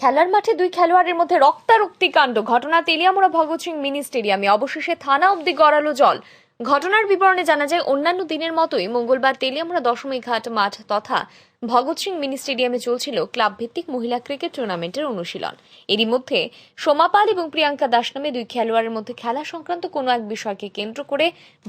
খেলার মাঠে দুই খেলোয়াড়ের মধ্যে রক্তারক্তি কাণ্ড। ঘটনা তেলিয়ামুড়া ভগৎ সিং মিনি স্টেডিয়ামে অবশেষে থানা অব্দি গড়ালো জল। ঘটনার বিবরণে জানা যায়, অন্যান্য দিনের মতোই মঙ্গলবার তেলিয়ামুড়া দশমী ঘাট মাঠ তথা ভগৎ সিং মিনি স্টেডিয়ামে চলছিল ক্লাব ভিত্তিক মহিলা ক্রিকেট টুর্নামেন্টের অনুশীলন। এরই মধ্যে সোমাপাল এবং প্রিয়াঙ্কা দাস নামে দুই খেলোয়াড়ের মধ্যে খেলা সংক্রান্ত কোনো এক বিষয়কে কেন্দ্র করে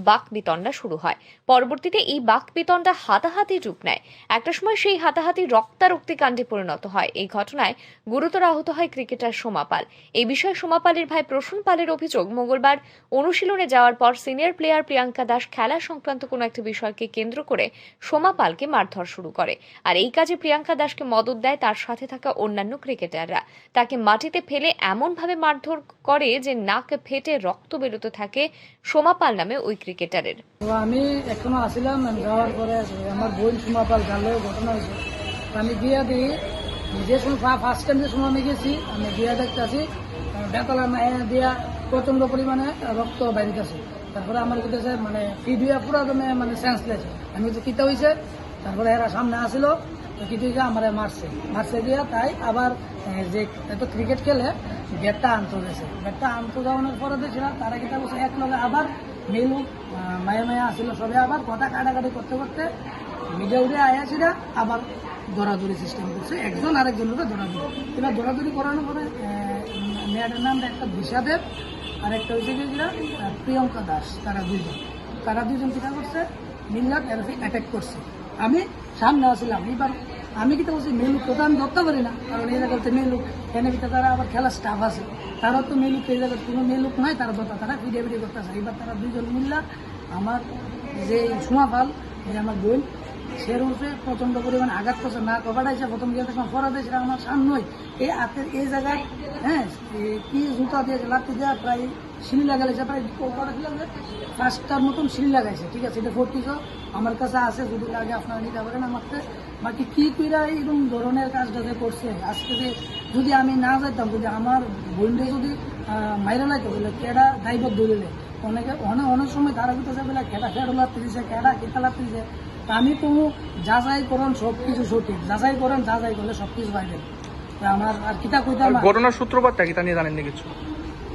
বাক বিতণ্ডা শুরু হয়। পরবর্তীতে এই বাক বিতণ্ডা হাতাহাতি রূপ নেয়। একটা সময় সেই হাতাহাতি রক্তারক্তি কাণ্ডে পরিণত হয়। এই ঘটনায় গুরুতর আহত হয় ক্রিকেটার সোমা পাল। এই বিষয়ে সোমাপালের ভাই প্রসূন পালের অভিযোগ, মঙ্গলবার অনুশীলনে যাওয়ার পর সিনিয়র প্লেয়ার প্রিয়াঙ্কা দাস খেলা সংক্রান্ত কোনো একটা বিষয়কে কেন্দ্র করে সোমাপালকে মারধর শুরু করে। আর এই কাজে প্রিয়াঙ্কা দাসকে মদত দেয় তার সাথে থাকা অন্যান্য ক্রিকেটাররা। তাকে মাটিতে ফেলে এমনভাবে মারধর করে যে নাক ফেটে রক্ত বেরোতে থাকে সোমা পাল নামে ওই ক্রিকেটারের। আমি এখনও আসিলাম যাওয়ার পরে আমার বোন সুমাপাল জানলেও ঘটনা হয়েছে। আমি গিয়া দিই সময় ফার্স্ট টাইম যে সময় আমি গেছি, আমি গিয়া দেখতে আসি বেতলা দিয়া প্রচণ্ড পরিমাণে রক্ত বাইরিতেছে তারপরে আমার কাছে মানে ফিড হইয়া পুরা মানে সেন্সলেস আমি তো কিতা হয়েছে তারপরে এরা সামনে আসিল কিছু আমার মারছে। মারছে দিয়া তাই আবার যে এত ক্রিকেট খেলে ব্যাটটা আনতে গেছে। ব্যাটটা আনতে যাওয়ানোর পরে দেখছি না তারা বসে এক লগে আবার মেলু মায়া মায়া আসিল সবে আবার কথা কাটাকাটি করতে করতে মিডিয়া উঠে আয়াছি আবার দৌড়াদৌড়ি সিস্টেম করছে। একজন আরেকজন লোকে দৌড়াদৌড়ি। এবার দৌড়াদৌড়ি করানোর পরে মেয়েটার নাম একটা দিশাদেব আর একটা হয়েছে যেটা, প্রিয়ঙ্কা দাস। তারা দুইজন। তারা দুইজন কিনা করছে মিল্লাত অ্যাটাক করছে। আমি সামনে আসছিলাম এবার আমি কি তো মেলুক তো আমি ধরতে পারি না। কারণ এই জায়গাতে মেলুক এনে ভিতরে তারা আবার খেলার স্টাফ আছে। তারা তো মেলুক এই জায়গায় কোনো মেলুক নাই, তারা ধরতা তারা ভিডিও ভিডিও করতেছে। এবার তারা দুইজন মিল্লা, আমার যে সুমাফাল যে আমার বোন, সে রূপে প্রচণ্ড পরিমাণে আঘাত করছে। না কবাটাইছে প্রথম গিয়ে দেখলাম ফরাতে সেটা আমার সামনেই। এই হাতের এই জায়গায় হ্যাঁ কি জুতা দিয়েছে লাত্তি দেওয়া প্রায় সিঁড়ি লাগাইছে প্রায় কটা কি লাগবে? পাঁচটার মতন সিঁড়ি লাগাইছে, ঠিক আছে? এটা ফোরটিশো আমার কাছে আছে, যদি লাগে আপনারা নিতে পারেন আমার থেকে। বাকি কি কইরা এইরকম ধরনের কাজটা যে করছে, আজকে যে যদি আমি না যাইতাম, যদি আমার বোনকে যদি মাইরা লাইতো, বলে কেডা দায়বদ্ধ ধরিলে অনেকে অনেক অনেক সময় তারা ভিতরে বলে কেডা ফেরো লাগতে দিছে, কেডা কেতা লাগতে তা আমি তো যাচাই করেন সব কিছু সঠিক। যাচাই করেন, যাচাই করলে সব কিছু বাইরে আমার আর কিতা কইতাম ঘটনার সূত্রপাতটা কি তা নিয়ে জানেন না কিছু?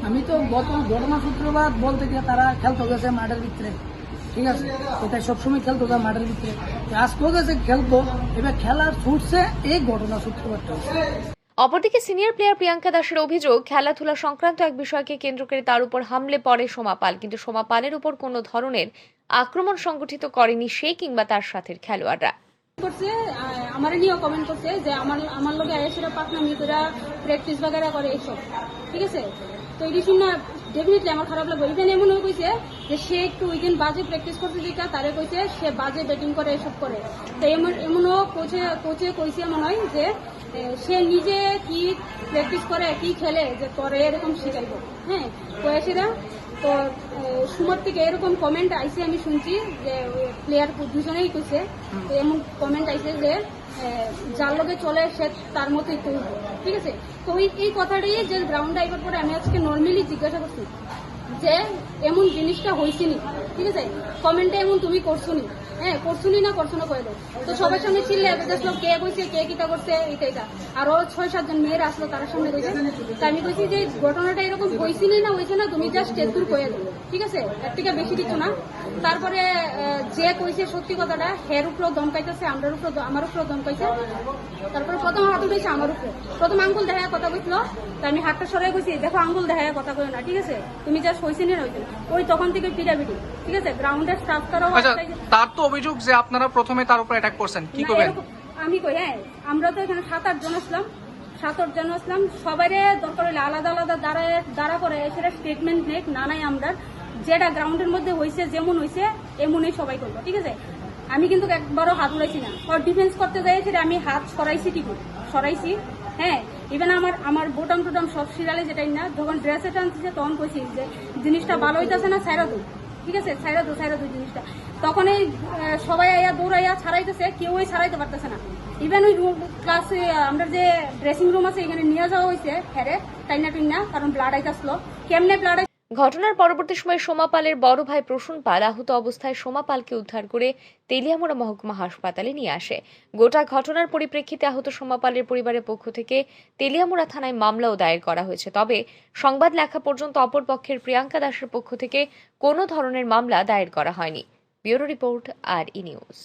আমি তো গত ঘটনা সূত্রপাত বলতে গিয়ে তারা খেলতে গেছে মাঠের ভিতরে। ঠিক আছে? এটা সবসময় খেলতো তার মাঠের ভিতরে। আজকেও গেছে খেলতো এবার খেলার ছুটছে এই ঘটনা সূত্রপাতটা অপরদিকে সিনিয়র প্লেয়ার প্রিয়াঙ্কা দাসের অভিযোগ খেলাধুলা সংক্রান্ত এক বিষয়কে কেন্দ্র করে তার উপর হামলে পড়ে সোমা পাল। কিন্তু সোমা পালের উপর কোনো ধরনের আক্রমণ সংগঠিত করেনি সে কিংবা তার সাথের খেলোয়াড়রা। করছে আমার নিয়েও কমেন্ট করছে যে আমার আমার লোক আয়েসেরা পাকনামি করে প্র্যাকটিস বাগেরা করে এইসব। ঠিক আছে? তো এটি শুনে ডেফিনেটলি আমার খারাপ লাগবে। ইভেন এমনও কইছে যে সে একটু উইকেন্ড বাজে প্র্যাকটিস করতে যেটা, তারে কইছে সে বাজে ব্যাটিং করে, এসব করে। তো এমন, এমনও কোচে কোচে কইছে মনে হয় যে সে নিজে কি প্র্যাকটিস করে, কি খেলে, যে পরে এরকম শিখাইব। হ্যাঁ কয়েছেরা তো সুমার থেকে এরকম কমেন্ট আইসে আমি শুনছি যে প্লেয়ার দুজনেই কইছে। তো এমন কমেন্ট আইসে যে যার লোকে চলে, সে তার মতোই করব ঠিক আছে? তো এই কথাটাই যে গ্রাউন্ড আইবার পরে আমি আজকে নর্মালি জিজ্ঞাসা করছি যে এমন জিনিসটা হয়েছিনি ঠিক আছে? কমেন্টে এমন তুমি করছ নি? হ্যাঁ করছুনি না করছ না কয়ে তো সবার সামনে চিল্লে দেখল কে কইছে, কে কিটা করছে এটা এটা আরও ছয় সাতজন মেয়েরা আসলো তার সামনে কইছে। তা আমি কইছি যে ঘটনাটা এরকম হয়েছিনি না হয়েছে না, তুমি জাস্ট টেস্টুর কয়ে দাও। ঠিক আছে? এর থেকে বেশি কিছু না। তারপরে যে কইছে সত্যি কথাটা হের উপরেও দমকাইতেছে আমার উপরে আমার উপরেও দমকাইছে তারপরে প্রথম হাত উঠেছে আমার উপরে। প্রথম আঙ্গুল দেখা কথা কইছিল তা আমি হাতটা সরাই কইছি দেখো আঙ্গুল দেখা কথা কই না ঠিক আছে? তুমি জাস্ট হয়েছিনি না হয়েছে ওই তখন থেকে পিটাপিটি ঠিক আছে? গ্রাউন্ডের স্টাফ তারাও আচ্ছা যে- তার তো অভিযোগ যে আপনারা প্রথমে তার উপর অ্যাটাক করছেন কি করবেন? আমি কই হ্যাঁ আমরা তো এখানে সাত আট জন আসলাম সাত আট জন আসলাম সবাই দরকার হলে আলাদা আলাদা দাঁড়ায় দাঁড়া করে সেটা স্টেটমেন্ট নাই আমরা যেটা গ্রাউন্ডের মধ্যে হয়েছে যেমন হয়েছে এমনই সবাই করব ঠিক আছে? আমি কিন্তু একবারও হাত উড়াইছি না। ওর ডিফেন্স করতে যাই সেটা আমি হাত সরাইছি ঠিকই সরাইছি হ্যাঁ? ইভেন আমার আমার বোটাম টোটাম সব সিরালে যেটাই না, যখন ড্রেসে টানতেছে, তখন কইছি যে, জিনিসটা ভালো হইতেছে না সাইরা দু। ঠিক আছে? সাইরা দু সাইরা দু জিনিসটা। তখন এই সবাই আইয়া দৌড়াইয়া ছাড়াইতেছে, কেউই ছাড়াইতে পারতেছে না। ইভেন ওই ক্লাস আমরা যে ড্রেসিং রুম আছে, এখানে নিয়ে যাওয়া হয়েছে হ্যারে টাইনা টুইনা কারণ ব্লাড আইতাসলো কেমনে ব্লাড ঘটনার পরবর্তী সময়ে সোমা পালের বড় ভাই প্রসূন পাল আহত অবস্থায় সোমা পালকে উদ্ধার করে তেলিয়ামুড়া মহকুমা হাসপাতালে নিয়ে আসে। গোটা ঘটনার পরিপ্রেক্ষিতে আহত সোমা পালের পরিবারের পক্ষ থেকে তেলিয়ামুড়া থানায় মামলাও দায়ের করা হয়েছে। তবে সংবাদ লেখা পর্যন্ত অপরপক্ষের প্রিয়াঙ্কা দাসের পক্ষ থেকে কোনো ধরনের মামলা দায়ের করা হয়নি। ব্যুরো রিপোর্ট আর ই নিউজ।